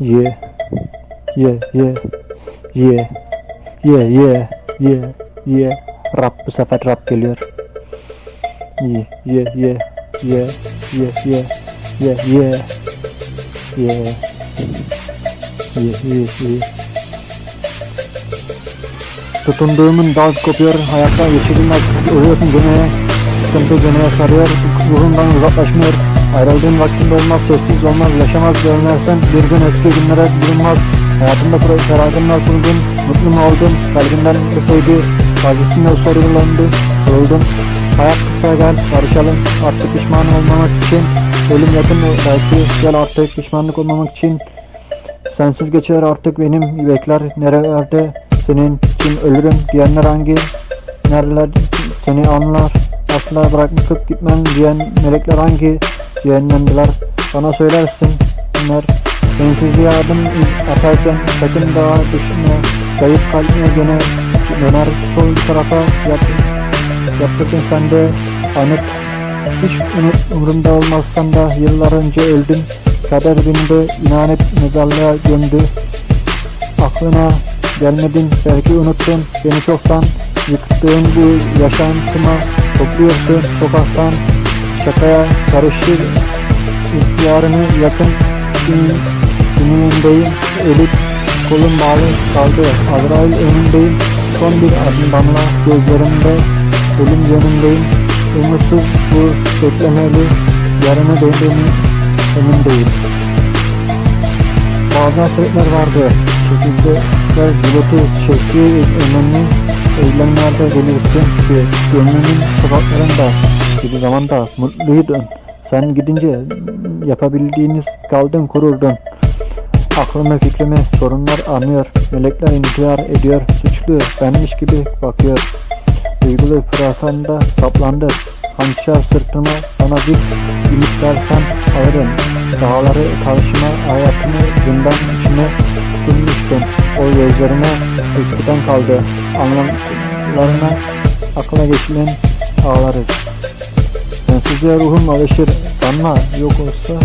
Ye. Ye ye. Ye. Ye ye. Ye. Ye. Rab bu sefer Rab geliyor. Ye ye ye. Ye ye ye. Ye ye. Ye. Ye ye ye. Tutunduğumun daz kopuyor, hayattan geçirilmez, ölüyorsun göneye, sıkıntı göneye sarıyor, ruhundan uzaklaşmıyor, ayrıldığın vaktinde olmaz, sessiz olmaz, yaşamaz, görmezsen bir gün eski günlere durulmaz, hayatında feragatınlar kurdun, mutlu mu oldun, kalbinden sevgi, fazlasıyla sorgulandı, öldün, hayat kısa gel, barışalım, artık pişman olmamak için, ölüm yakın belki gel artık pişmanlık olmamak için, Sensiz geçer artık benim bekler nerelerde? Senin için ölürüm diyenler hangi? Nereler seni anlar asla bırakıp gitmem diyen melekler hangi cehennemdiler bana söylersin bunlar sensiz bir adım atarken sakın daha düşünme zayıf kalbine gene döner sol tarafa yap, yaptırdın sen de anıt. Hiç unut, umurumda olmazsan da yıllar önce öldüm Kader beni de inanet mezarlığa gömdü. Aklına gelmedin belki unuttun. Beni çoktan yıktığın bu yaşantıma Topluyorsun sokaktan Şakaya karışır ihtiyarını yakın Günündeyim Elip kolum bağlı kaldı. Azrail önündeyim. Son bir adım damla gözlerimde Ölüm yönündeyim Umutsuz bu beklemeli Yarını döndüğümü değil. Bazen sebepler vardı. Çekiciler pilotu çektiği önemli eylemlerde belirtti ki gönlünün sokaklarında bir zamanda mutluydun. Sen gidince yapabildiğiniz kaldın kururdun. Aklımı fikrimi sorunlar anlıyor. Melekler intihar ediyor. Suçlu benmiş gibi bakıyor. Duygulu pırasanda saplandı. Hançer sırtıma bana bir ümit versen alırım. Dağları karşıma hayatımı zindan içine tutunmuştum. O gözlerime eskiden kaldı. Anlamlarına aklına geçilen ağlarız. Sensizliğe ruhum alışır. Sanma yok olsa